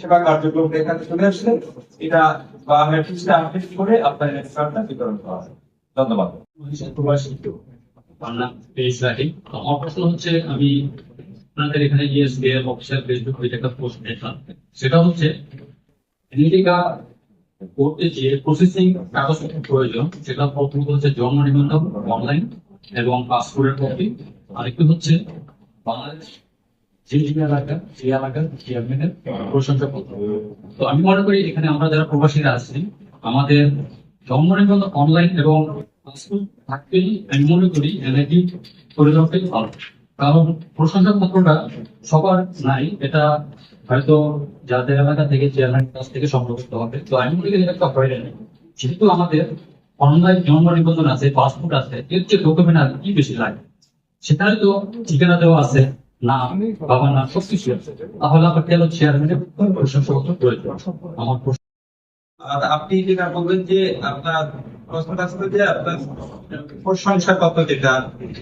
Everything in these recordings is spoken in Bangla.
সেবা কার্যক্রম চলে আসলে এটা বা ম্যাট্রিক্সটা আপডেট করে আপনার বিতরণ করা হয় ধন্যবাদ। হচ্ছে, আমি আপনাদের এখানে অফিসিয়াল ফেসবুক একটা পোস্ট সেটা হচ্ছে করতে যে প্রসেসিং প্রয়োজন, সেটা প্রথমত হচ্ছে জন্ম নিবন্ধন অনলাইন এবং পাসপোর্টের কপি আরেকটি হচ্ছে, বাংলাদেশ যে যে এলাকা যে এলাকার চেয়ারম্যানের প্রশংসাপত্র তো আমি মনে করি এখানে আমরা যারা প্রবাসীরা আছি, আমাদের জন্ম অনলাইন এবং থাকলেই আমি মনে করি এনআইডি করে দেওয়াটাই ভালো। কারণ প্রশংসাপত্রটা সবার নাই, এটা হয়তো যাদের এলাকা থেকে চেয়ারম্যান কাছ থেকে সংগ্রহ হবে। তো আমি মনে করি এটা একটা হয়রানি। যেহেতু আমাদের অনলাইন জন্ম নিবন্ধন আছে পাসপোর্ট আছে, এর চেয়ে ডকুমেন্ট আর কি বেশি লাগে? সেখানে তো ঠিকানা দেওয়া আছে। নাম বাবার নাম সবকিছু তাহলে আবার কেন চেয়ারম্যানের প্রশংসাপত্র প্রয়োজন? আমার প্রশ্ন আর আপনি যেটা বললেন যে আপনার প্রশ্নটা ছিল যে আপনার প্রশংসা কত যেটা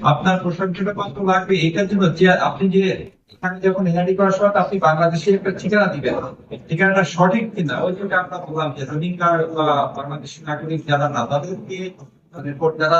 আপনার প্রশংসাটা কত লাগবে এটার জন্য যে আপনি যে এখানে যখন এনআইডি করার সময় আপনি বাংলাদেশে একটা ঠিকানা দিবেন। ঠিকানাটা সঠিক কিনা ওই জন্য আমরা বললাম যে কার্ড বা বাংলাদেশি নাগরিক যারা না তাদেরকে রিপোর্ট যারা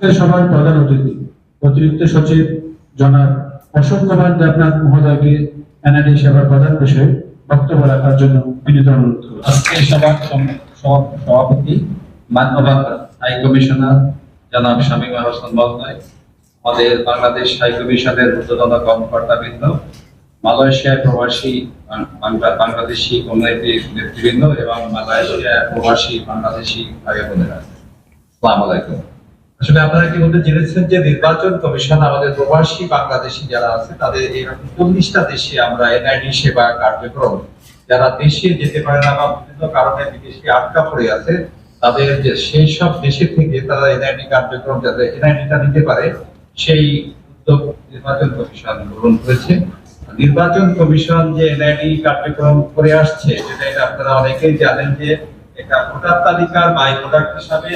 সভার প্রধান অতিথি, অতিরিক্ত সচিব জনাব অশোক কুমার দেবনাথ মহোদয়কে এনআইডি সেবার প্রধান বিষয়ে বক্তব্য রাখার জন্য বিনীত অনুরোধ আজকের সভার সভাপতি মান্যবাদ হাই কমিশনার জনাব শামীমা হোসেন মহোদয় আমাদের বাংলাদেশ হাই কমিশনের ঊর্ধ্বতন কর্মকর্তাবৃন্দ মালয়েশিয়ায় প্রবাসী বাংলাদেশি কমিউনিটি নেতৃবৃন্দ এবং মালয়েশিয়া প্রবাসী বাংলাদেশি ভাই বোনেরা। আসসালামু আলাইকুম। আসলে আপনারা ইতিমধ্যে জেনেছেন যে নির্বাচন কমিশন আমাদের প্রবাসী বাংলাদেশি যারা আছে, তাদের এরকম চল্লিশটা দেশে আমরা এনআইডি সেবা কার্যক্রম, যারা দেশে যেতে পারে না বা বিভিন্ন কারণে বিদেশে আটকা পড়ে আছে তাদের যে সেই সব দেশে থেকে তারা এনআইডি কার্যক্রম যাতে এনআইডিটা নিতে পারে, সেই উদ্যোগ নির্বাচন কমিশন গ্রহণ করেছে। নির্বাচন কমিশন যে এনআইডি কার্যক্রম করে আসছে যেটা এটা আপনারা অনেকেই জানেন যে এটা ভোটার তালিকার বাই প্রোডাক্ট হিসাবে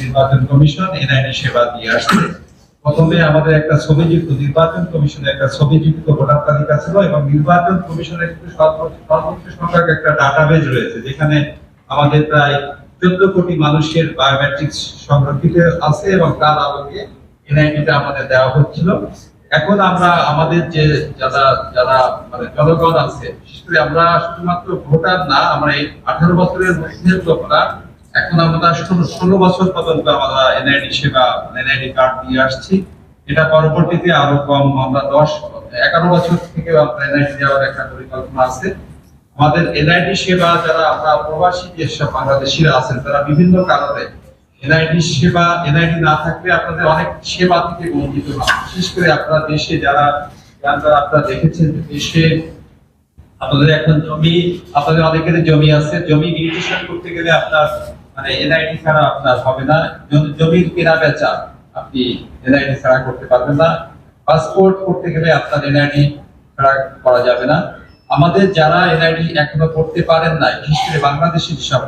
নির্বাচন কমিশন এনআইডি সেবা দিয়ে আসছে। প্রথমে আমাদের একটা ছবিযুক্ত নির্বাচন কমিশনের একটা ছবিযুক্ত ভোটার তালিকা ছিল এবং নির্বাচন কমিশনের সর্বোচ্চ সংখ্যক একটা ডাটাবেজ রয়েছে, যেখানে আমাদের প্রায় চোদ্দ কোটি মানুষের বায়োমেট্রিক্স সংরক্ষিত আছে এবং তার আলোকে এনআইডিটা আমাদের দেওয়া হচ্ছিল। এখন আমরা আমাদের যে যারা যারা মানে জনগণ আছে, বিশেষ আমরা শুধুমাত্র ভোটার না, আমরা এই আঠারো বছরের মধ্যে লোকরা এখন আমরা ষোলো বছর পর্যন্ত আমরা এনআইডি সেবা এনআইডি কার্ড দিয়ে আসছি। এটা পরবর্তীতে আরও কম, আমরা দশ, এগারো বছর থেকে আমরা এনআইডি দেওয়ার একটা পরিকল্পনা আছে। আমাদের এনআইডি সেবা যারা আমরা প্রবাসী যেসব বাংলাদেশিরা আছেন, তারা বিভিন্ন কারণে এনআইডি সেবা, এনআইডি না থাকলে আপনাদের অনেক সেবা থেকে বঞ্চিত হন। বিশেষ করে আপনারা দেশে যারা যারা আপনারা দেখেছেন দেশে আপনাদের এখন জমি, আপনাদের অনেকের জমি আছে। জমি রেজিস্ট্রেশন করতে গেলে আপনার মানে এনআইডি ছাড়া আপনার হবে না। জমির কেনা বেচা আপনি এনআইডি ছাড়া করতে পারবেন না। পাসপোর্ট করতে গেলে আপনার এনআইডি ছাড়া করা যাবে না। আমাদের যারা এনআইডি এখনও করতে পারেন না বিশেষ বাংলাদেশের সব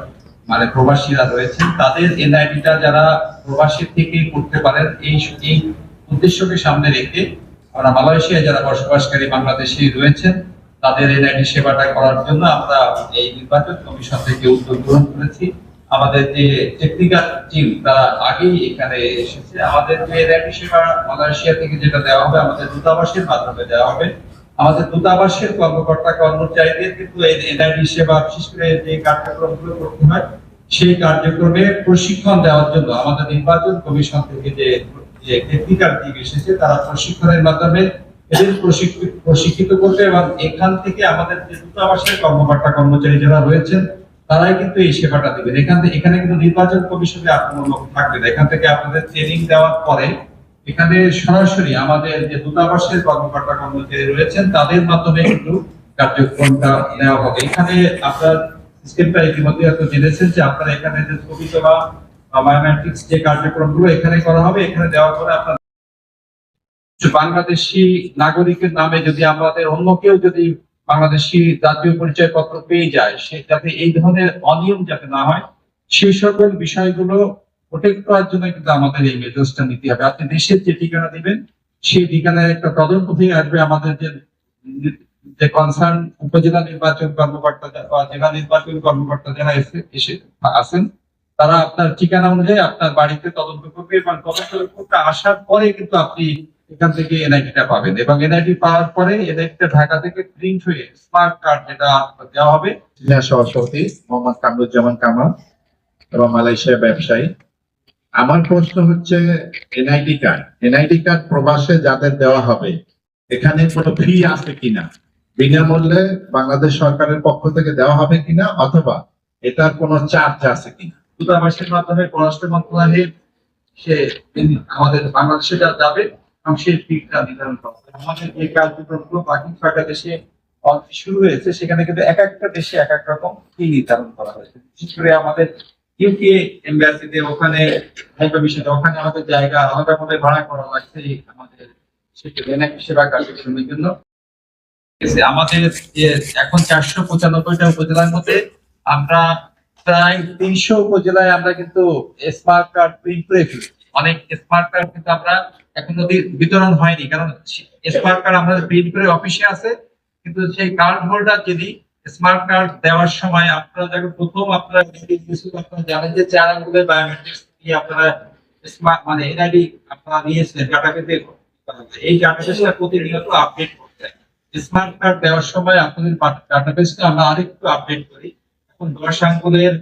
মানে প্রবাসীরা রয়েছেন, তাদের এনআইডিটা যারা প্রবাসী থেকে করতে পারেন, এই এই উদ্দেশ্যকে সামনে রেখে আমরা মালয়েশিয়ায় যারা বসবাসকারী বাংলাদেশি রয়েছেন, তাদের এনআইডি সেবাটা করার জন্য আমরা এই নির্বাচন কমিশন থেকে উদ্যোগ গ্রহণ করেছি। আমাদের যে টেকনিক্যাল টিম তারা আগেই এখানে এসেছে। আমাদের যে এনআইডি সেবা মালয়েশিয়া থেকে যেটা দেওয়া হবে, আমাদের দূতাবাসের মাধ্যমে দেওয়া হবে। আমাদের দূতাবাসের কর্মকর্তা কর্মচারীদের কিন্তু এনআইডি সেবা, বিশেষ করে যে কার্যক্রমগুলো করতে হয়, সেই কার্যক্রমে প্রশিক্ষণ দেওয়ার জন্য আমাদের নির্বাচন কমিশন থেকে যে টেকনিক্যাল টিম এসেছে, তারা প্রশিক্ষণের মাধ্যমে এদের প্রশিক্ষিত করবে এবং এখান থেকে আমাদের যে দূতাবাসের কর্মকর্তা কর্মচারী যারা রয়েছেন, তারাই কিন্তু এই সেবাটা দিবেন এখান থেকে, এখানে কিন্তু নির্বাচন কমিশনে আপনার থাকবে না। এখান থেকে আপনাদের ট্রেনিং দেওয়ার পরে এখানে সরাসরি আমাদের যে দূতাবাসের কর্মকর্তা কর্মচারী রয়েছেন, তাদের মাধ্যমে কিন্তু কার্যক্রমটা নেওয়া হবে। এখানে আপনার সিস্টেমটা ইতিমধ্যে হয়তো জেনেছেন যে আপনারা এখানে যে ছবি তোলা বায়োমেট্রিক্স যে কার্যক্রমগুলো এখানে করা হবে, এখানে দেওয়ার পরে আপনার বাংলাদেশি নাগরিকের নামে যদি আমাদের অন্য কেউ যদি বাংলাদেশি জাতীয় পরিচয় পত্র পেয়ে যায়, সে যাতে এই ধরনের অনিয়ম যাতে না হয় সেই সকল বিষয়গুলো প্রোটেক্ট করার জন্য কিন্তু আমাদের এই মেজাজটা নিতে হবে। আপনি দেশের যে ঠিকানা দিবেন, সেই ঠিকানায় একটা তদন্ত থেকে আসবে আমাদের যে যে কনসার্ন উপজেলা নির্বাচন কর্মকর্তা বা জেলা নির্বাচন কর্মকর্তা যারা এসে এসে আছেন, তারা আপনার ঠিকানা অনুযায়ী আপনার বাড়িতে তদন্ত করবে এবং তদন্ত রিপোর্টটা আসার পরে কিন্তু আপনি এখান থেকে এনআইডিটা পাবেন এবং এনআইডি পাওয়ার পরে এনআইডিটা ঢাকা থেকে প্রিন্ট হয়ে স্মার্ট কার্ড যেটা দেওয়া হবে সভাপতি মোহাম্মদ কামরুজ্জামান কামাল এবং মালয়েশিয়া ব্যবসায়ী। আমার প্রশ্ন হচ্ছে এনআইডি কার্ড এনআইডি কার্ড প্রবাসে যাদের দেওয়া হবে, এখানে কোনো ফি আছে কিনা? বিনামূল্যে বাংলাদেশ সরকারের পক্ষ থেকে দেওয়া হবে কিনা, অথবা এটার কোনো চার্জ আছে কিনা? দূতাবাসের মাধ্যমে পররাষ্ট্র মন্ত্রণালয়ের সে আমাদের বাংলাদেশে যা যাবে, এবং সেই ফিটা নির্ধারণ করা হবে। আমাদের যে কার্যক্রমগুলো বাকি ছয়টা দেশে শুরু হয়েছে, সেখানে কিন্তু এক একটা দেশে এক এক রকম ফি নির্ধারণ করা হয়েছে। বিশেষ করে আমাদের ইউকে এম্বাসিতে ওখানে ওখানে আমাদের জায়গা ভাড়া করা লাগছে আমাদের সেবা কার্যক্রমের জন্য। আমাদের যে এখন চারশো পঁচানব্বইটা উপজেলার মধ্যে আমরা প্রায় তিনশো উপজেলায় আমরা কিন্তু স্মার্ট কার্ড প্রিন্ট করে ফেলি অনেক স্মার্ট কার্ড কিন্তু আমরা এখন বিতরণ হয়নি, কারণ স্মার্ট কার্ড আমাদের প্রিন্ট করে অফিসে আছে, কিন্তু সেই কার্ড হোল্ডার যদি স্মার্ট কার্ড দেওয়ার সময় আপনারা যখন প্রথম আপনারা আপনারা জানেন যে চার আঙ্গুলের বায়োমেট্রিক্স দিয়ে আপনারা স্মার্ট মানে এনআইডি আপনারা নিয়েছিলেন ডাটাবেসে এই ডাটাবেসটা প্রতিনিয়ত আপডেট করতে স্মার্ট কার্ড দেওয়ার সময় আপনাদের ডাটাবেসটা আমরা আরেকটু আপডেট করি। এখন দশ আঙ্গুলের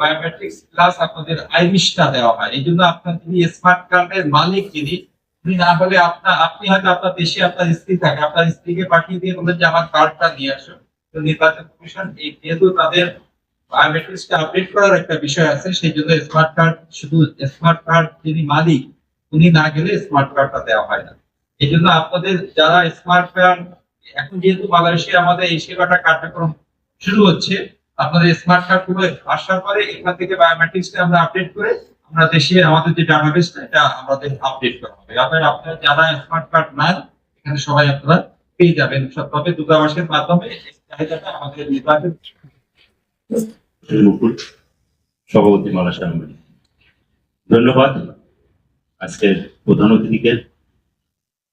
বায়োমেট্রিক্স প্লাস আপনাদের আইরিশটা দেওয়া হয়। এই জন্য আপনার যিনি স্মার্ট কার্ডের মালিক যিনি, উনি না হলে আপনার আপনি হয়তো আপনার দেশে আপনার স্ত্রী থাকে। আপনার স্ত্রীকে পাঠিয়ে দিয়ে বলেন যে, আমার কার্ডটা নিয়ে আসো। তো নির্বাচন কমিশন যেহেতু তাদের বায়োমেট্রিক্সটা আপডেট করার একটা বিষয় আছে, সেই জন্য স্মার্ট কার্ড শুধু স্মার্ট কার্ড যিনি মালিক, উনি না গেলে স্মার্ট কার্ডটা দেওয়া হয় না। এই জন্য আপনাদের যারা স্মার্ট কার্ড এখন যেহেতু আমাদের এই সেবাটা কার্যক্রম শুরু হচ্ছে, আপনাদের স্মার্ট কার্ডগুলো আসার পরে এখান থেকে বায়োমেট্রিক্সটা আমরা আপডেট করে আমরা দেশে আমাদের যে ডাটাবেসটা এটা আমাদের আপডেট করা হবে। আপনারা আপনারা যারা স্মার্ট কার্ড নেন, এখানে সবাই আপনারা পেয়ে যাবেন। তবে দূতাবাসের মাধ্যমে আমাদের নির্বাচন মুকুল সভাপতি আহমেদ ধন্যবাদ আজকের প্রধান অতিথিকে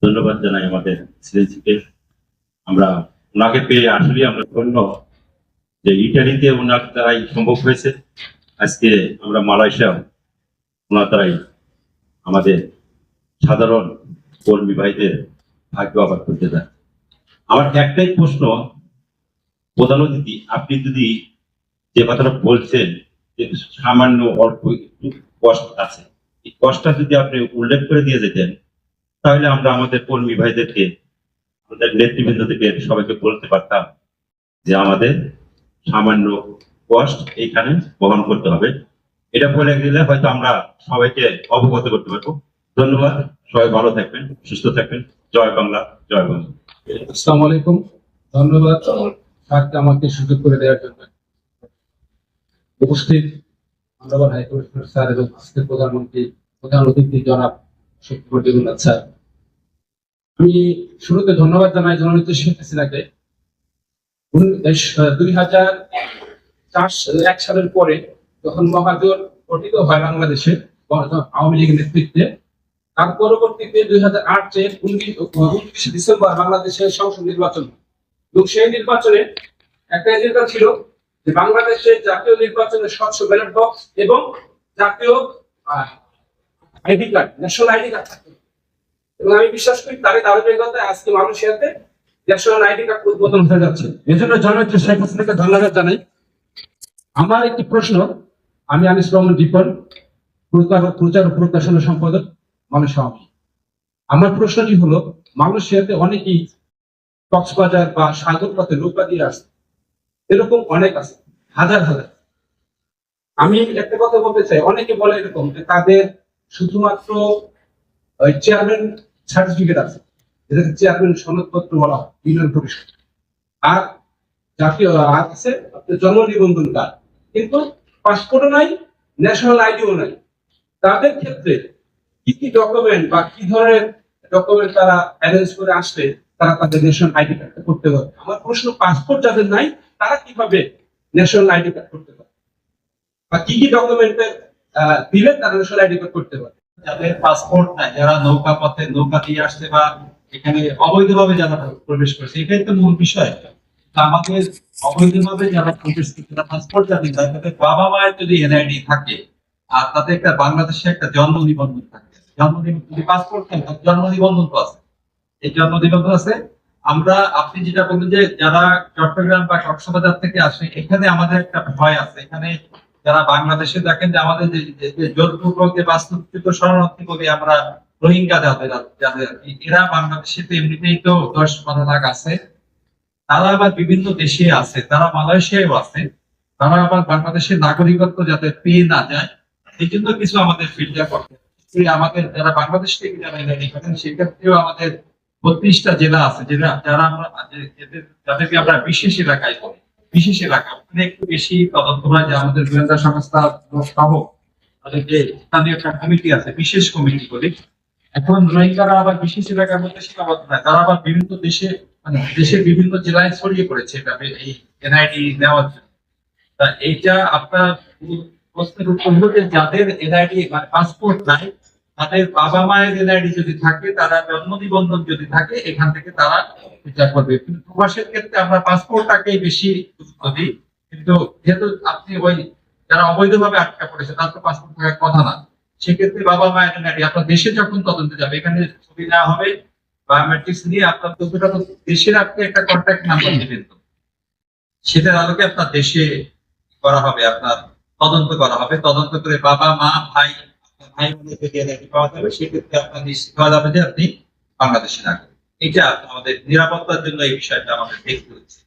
ধন্যবাদ জানাই আমাদের সিএনসিকে আমরা ওনাকে পেয়ে আসলে আমরা ধন্য যে ইটালিতে ওনার দ্বারাই সম্ভব হয়েছে। আজকে আমরা মালয়েশিয়া ওনার দ্বারাই আমাদের সাধারণ কর্মী ভাইদের ভাগ্য আবার করতে দেয় আমার একটাই প্রশ্ন প্রধান অতিথি আপনি যদি যে কথাটা বলছেন যে সামান্য অল্প একটু কষ্ট আছে এই কষ্টটা যদি আপনি উল্লেখ করে দিয়ে যেতেন তাহলে আমরা আমাদের কর্মী ভাইদেরকে আমাদের নেতৃবৃন্দ থেকে সবাইকে বলতে পারতাম যে আমাদের সামান্য কষ্ট এইখানে বহন করতে হবে। এটা বলে গেলে হয়তো আমরা সবাইকে অবগত করতে পারব। ধন্যবাদ। সবাই ভালো থাকবেন সুস্থ থাকবেন। জয় বাংলা জয় বাংলা আসসালামু আলাইকুম। ধন্যবাদ। স্যারকে আমাকে সুযোগ করে দেওয়ার জন্য। উপস্থিত আন্দামান হাইকমিশনার স্যার এবং আজকের প্রধানমন্ত্রী, প্রধান অতিথি জনাব দেবনাথ স্যার। আমি শুরুতে ধন্যবাদ জানাই জননেত্রী শেখ হাসিনাকে। দুই হাজার চার এক সালের পরে যখন মহাজোট গঠিত হয় বাংলাদেশে আওয়ামী লীগের নেতৃত্বে, তার পরবর্তীতে দুই হাজার আট আটের উনত্রিশে ডিসেম্বর বাংলাদেশের সংসদ নির্বাচন হয়। এবং নির্বাচনে একটা এজেন্ডা ছিল যে বাংলাদেশের জাতীয় নির্বাচনে স্বচ্ছ ব্যালট বক্স এবং জাতীয় ID card national ID card থাকবে এবং আমি বিশ্বাস করি তারই ধারাবাহিকতায় আজকে হাতে ন্যাশনাল আইডি কার্ড উদ্বোধন হয়ে যাচ্ছে। এজন্য জননেত্রী শেখ হাসিনাকে ধন্যবাদ জানাই। আমার একটি প্রশ্ন, আমি আনিস রহমান দীপন প্রচার প্রচার ও প্রকাশনা সম্পাদক, মানুষ আমার প্রশ্নটি হলো, মালয়েশিয়াতে অনেকেই কক্সবাজার বা সাগর পথে নৌকা দিয়ে আসে। এরকম অনেক আছে, হাজার হাজার। আমি একটা কথা বলতে চাই, অনেকে বলে এরকম যে তাদের শুধুমাত্র চেয়ারম্যান সার্টিফিকেট আছে, যেটাকে চেয়ারম্যান সনদপত্র বলা হয় ইউনিয়ন পরিষদ আর জাতীয়, আর আছে জন্ম নিবন্ধন কার্ড কিন্তু পাসপোর্টও নাই ন্যাশনাল আইডিও নাই। তাদের ক্ষেত্রে কি কি ডকুমেন্ট বা কি ধরনের ডকুমেন্ট তারা অ্যারেঞ্জ করে আসলে তারা তাদের ন্যাশনাল আইডি কার্ড করতে পারবে। আমার প্রশ্ন পাসপোর্ট যাদের নাই তারা কীভাবে ন্যাশনাল আইডি কার্ড করতে পারবে? বা কি কি ডকুমেন্টে দিলে তারা ন্যাশনাল আইডি কার্ড করতে পারবে? যাদের পাসপোর্ট নাই যারা নৌকা পথে নৌকা দিয়ে বা এখানে অবৈধভাবে যারা প্রবেশ করছে এটাই তো মূল বিষয়। আমাদের অবৈধভাবে যারা প্রবেশ করছে পাসপোর্ট নাই, তাদের বাবা মায়ের যদি এনআইডি থাকে আর তাতে একটা বাংলাদেশে একটা জন্ম নিবন্ধন থাকে। জন্ম নিবন্ধন পাসপোর্ট থাকে জন্ম নিবন্ধন তো আছে। এই জন্ম নিবন্ধন আছে। আমরা, আপনি যেটা বললেন যে যারা চট্টগ্রাম বা কক্সবাজার থেকে আসে, এখানে আমাদের একটা ভয় আছে। এখানে যারা বাংলাদেশে দেখেন যে আমাদের যে জোরপূর্বক যে বাস্তুচ্যুত শরণার্থী বলে আমরা রোহিঙ্গা যাদের যাদের এরা বাংলাদেশে তো এমনিতেই তো দশ বারো লাখ আছে। তারা আবার বিভিন্ন দেশে আছে, তারা মালয়েশিয়াও আছে। তারা আবার বাংলাদেশের নাগরিকত্ব যাতে পেয়ে না যায়, এই জন্য কিছু আমাদের ফিল্টার করতে আমাদের যারা বাংলাদেশ থেকে যারা এখানে সেক্ষেত্রেও আমাদের বত্রিশটা জেলা আছে যেটা যারা আমরা যাদেরকে আমরা বিশেষ এলাকায় বলি, বিশেষ এলাকা। ওখানে একটু বেশি তদন্ত হয় যে আমাদের গোয়েন্দা সংস্থা সহ তাদের যে স্থানীয় একটা কমিটি আছে, বিশেষ কমিটি বলি। এখন রোহিঙ্গারা আবার বিশেষ এলাকার মধ্যে সীমাবদ্ধ নয়, তারা আবার বিভিন্ন দেশে মানে দেশের বিভিন্ন জেলায় ছড়িয়ে পড়েছে এভাবে এই এনআইডি নেওয়ার জন্য। তা এইটা আপনার প্রশ্নের উত্তর হলো যে যাদের এনআইডি মানে পাসপোর্ট নাই তাদের বাবা মায়ের এনআইডি যদি থাকে, তারা জন্ম নিবন্ধন যদি থাকে, এখান থেকে তারা এটা করবে। কিন্তু প্রবাসের ক্ষেত্রে আমরা পাসপোর্টটাকেই বেশি গুরুত্ব দিই। কিন্তু যেহেতু আপনি ওই যারা অবৈধভাবে আটকা পড়েছে তার তো পাসপোর্ট থাকার কথা না। সেক্ষেত্রে বাবা মায়ের এনআইডি আপনার দেশে যখন তদন্তে যাবে, এখানে ছবি নেওয়া হবে, বায়োমেট্রিক্স নিয়ে আপনার তথ্যটা তো দেশের আপনি একটা কন্ট্যাক্ট নাম্বার দিবেন তো। সেটার আলোকে আপনার দেশে করা হবে, আপনার তদন্ত করা হবে। তদন্ত করে বাবা, মা, ভাই আপনি বাংলাদেশে এটা আমাদের নিরাপত্তার জন্য এই বিষয়টা আমাদের দেখতে হচ্ছে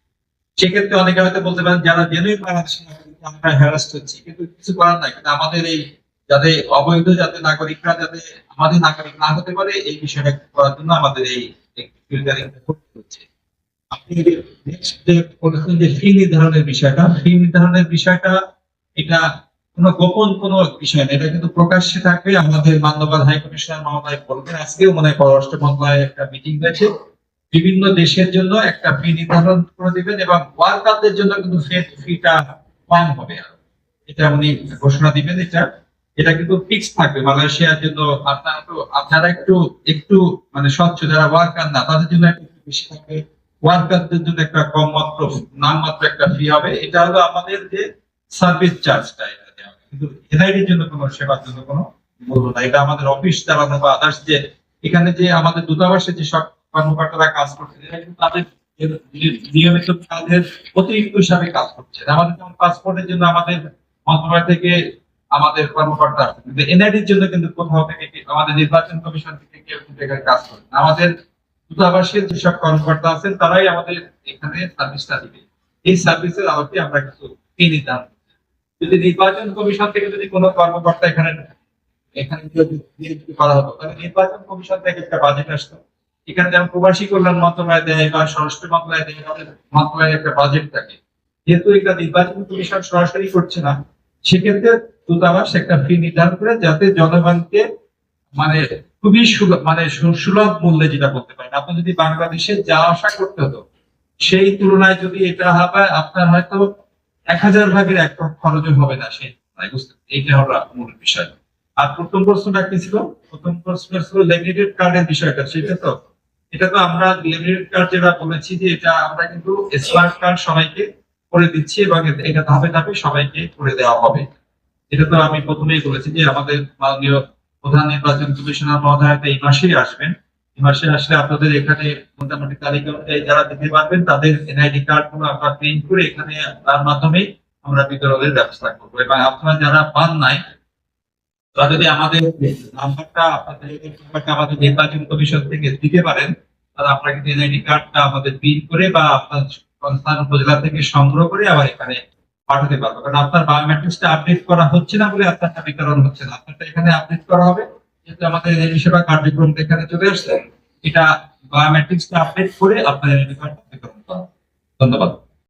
সেক্ষেত্রে অনেকে হয়তো বলতে পারেন, যারা বাংলাদেশে আমরা হ্যারাস্ট হচ্ছি। কিন্তু কিছু করার নাই কিন্তু আমাদের এই যাতে অবৈধ যাতে নাগরিকরা যাতে আমাদের নাগরিক না হতে পারে, এই বিষয়টা করার জন্য আমাদের এই হচ্ছে। আপনি যে ফি নির্ধারণের বিষয়টা ফি নির্ধারণের বিষয়টা, এটা কোনো গোপন কোনো বিষয় না, এটা কিন্তু প্রকাশ্যে থাকবে। আমাদের মান্যবাদ হাই কমিশনার মহোদয় বলবেন, আজকেও মনে হয় পররাষ্ট্র মন্ত্রণালয়ে একটা মিটিং হয়েছে। বিভিন্ন দেশের জন্য একটা ফি নির্ধারণ করে দিবেন এবং ওয়ার্কারদের জন্য কিন্তু ফিটা কম হবে এটা উনি ঘোষণা দিবেন, এটা এটা কিন্তু ফিক্স থাকবে। মালয়েশিয়ার জন্য আপনারা তো, আপনারা একটু একটু মানে স্বচ্ছ, যারা ওয়ার্কার না, তাদের জন্য একটু বেশি থাকবে। ওয়ার্কারদের জন্য একটা কম মাত্র, নামমাত্র একটা ফি হবে। এটা হলো আমাদের যে সার্ভিস চার্জটা এটা। কিন্তু জন্য কোনো সেবার জন্য কোনো এটা আমাদের অফিস বা আদার্স যে এখানে যে আমাদের দূতাবাসে যে সব কর্মকর্তারা কাজ করছে তাদের নিয়মিত অতিরিক্ত হিসাবে কাজ করছে আমাদের যেমন পাসপোর্টের জন্য আমাদের মন্ত্রণালয় থেকে আমাদের কর্মকর্তা আসছে কিন্তু এনআইডির জন্য কিন্তু কোথাও থেকে আমাদের নির্বাচন কমিশন থেকে কেউ কিন্তু এখানে কাজ করে আমাদের দূতাবাসের যেসব কর্মকর্তা আছেন, তারাই আমাদের এখানে সার্ভিসটা দিবে। এই সার্ভিসের আলোকে আমরা কিছু নির্ধারণ। যদি নির্বাচন কমিশন থেকে যদি কোনো কর্মকর্তা এখানে এখানে নিযুক্তি করা হতো, তাহলে নির্বাচন কমিশন থেকে একটা বাজেট আসতো। এখানে যেমন প্রবাসী কল্যাণ মন্ত্রণালয় দেয় বা স্বরাষ্ট্র মন্ত্রণালয় দেয় মন্ত্রণালয়ের একটা বাজেট থাকে। যেহেতু এটা নির্বাচন কমিশন সরাসরি করছে না, সেক্ষেত্রে দূতাবাস একটা ফি নির্ধারণ করে যাতে জনগণকে মানে খুবই মানে সুলভ মূল্যে যেটা করতে পারেন। আপনি যদি বাংলাদেশে যা আশা করতে হতো, সেই তুলনায় যদি এটা হবে আপনার হয়তো এক হাজার ভাগের এক খরচও হবে না সে। তুলনায়, বুঝতে এইটা হলো মূল বিষয়। আর প্রথম প্রশ্নটা কি ছিল? প্রথম প্রশ্নটা ছিল লেমিনেটেড কার্ডের বিষয়টা। সেটা তো এটা তো আমরা লেমিনেটেড কার্ড যেটা বলেছি যে এটা আমরা কিন্তু স্মার্ট কার্ড সবাইকে করে দিচ্ছি এবং এটা ধাপে ধাপে সবাইকে করে দেওয়া হবে। এটা তো আমি প্রথমেই বলেছি যে আমাদের মাননীয় প্রধান নির্বাচন কমিশনার মহোদয় এই মাসেই আসবেন। মাসে আসলে আপনাদের এখানে মোটামুটি তালিকা যারা দিতে পারবেন, তাদের এনআইডি কার্ডগুলো আমরা প্রিন্ট করে এখানে তার মাধ্যমে আমরা বিতরণের ব্যবস্থা করব। এবং আপনারা যারা পান নাই, তারা যদি আমাদের নাম্বারটা আপনাদের নাম্বারটা আমাদের নির্বাচন কমিশন থেকে দিতে পারেন, তাহলে আপনারা কিন্তু এনআইডি কার্ডটা আমাদের প্রিন্ট করে বা আপনার সংস্থান উপজেলা থেকে সংগ্রহ করে আবার এখানে পাঠাতে পারব কারণ আপনার বায়োমেট্রিক্সটা আপডেট করা হচ্ছে না বলে আপনারটা বিতরণ হচ্ছে না। আপনারটা এখানে আপডেট করা হবে। যেহেতু আমাদের এই সেবা কার্যক্রম এখানে চলে আসছে, এটা বায়োমেট্রিক্সটা আপডেট করে আপনাদের এনআইডি কার্ড ধন্যবাদ।